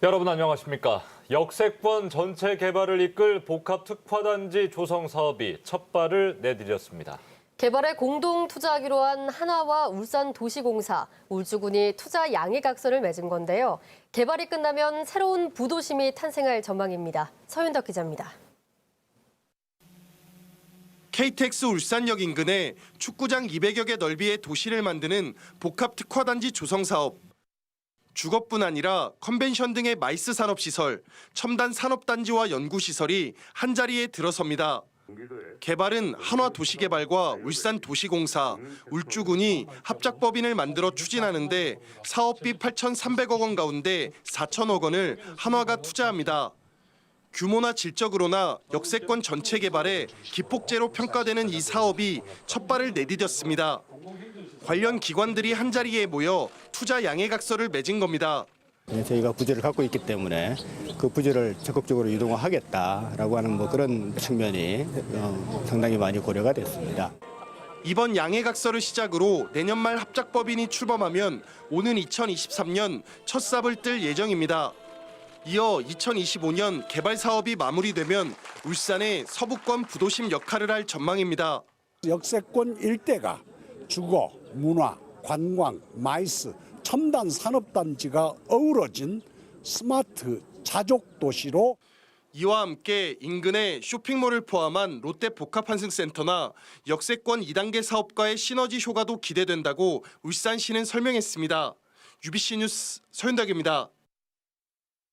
여러분 안녕하십니까? 역세권 전체 개발을 이끌 복합 특화단지 조성 사업이 첫 발을 내디뎠습니다. 개발에 공동 투자하기로 한 하나와 울산 도시공사, 울주군이 투자 양해각서를 맺은 건데요. 개발이 끝나면 새로운 부도심이 탄생할 전망입니다. 서윤덕 기자입니다. KTX 울산역 인근에 축구장 200여 개 넓이의 도시를 만드는 복합 특화단지 조성 사업. 주거뿐 아니라 컨벤션 등의 마이스 산업 시설, 첨단 산업 단지와 연구 시설이 한 자리에 들어섭니다. 개발은 한화도시개발과 울산도시공사, 울주군이 합작법인을 만들어 추진하는데 사업비 8,300억 원 가운데 4천억 원을 한화가 투자합니다. 규모나 질적으로나 역세권 전체 개발에 기폭제로 평가되는 이 사업이 첫 발을 내디뎠습니다. 관련 기관들이 한자리에 모여 투자 양해각서를 맺은 겁니다. 네, 저희가 부재를 갖고 있기 때문에 그 부재를 적극적으로 유동화하겠다라고 하는 뭐 그런 측면이 어, 상당히 많이 고려가 됐습니다. 이번 양해각서를 시작으로 내년 말 합작법인이 출범하면 오는 2023년 첫 삽을 뜰 예정입니다. 이어 2025년 개발 사업이 마무리되면 울산의 서부권 부도심 역할을 할 전망입니다. 역세권 일대가 주거, 문화, 관광, 마이스, 첨단 산업단지가 어우러진 스마트 자족 도시로 이와 함께 인근의 쇼핑몰을 포함한 롯데 복합환승센터나 역세권 2단계 사업과의 시너지 효과도 기대된다고 울산시는 설명했습니다. UBC 뉴스 서윤덕입니다.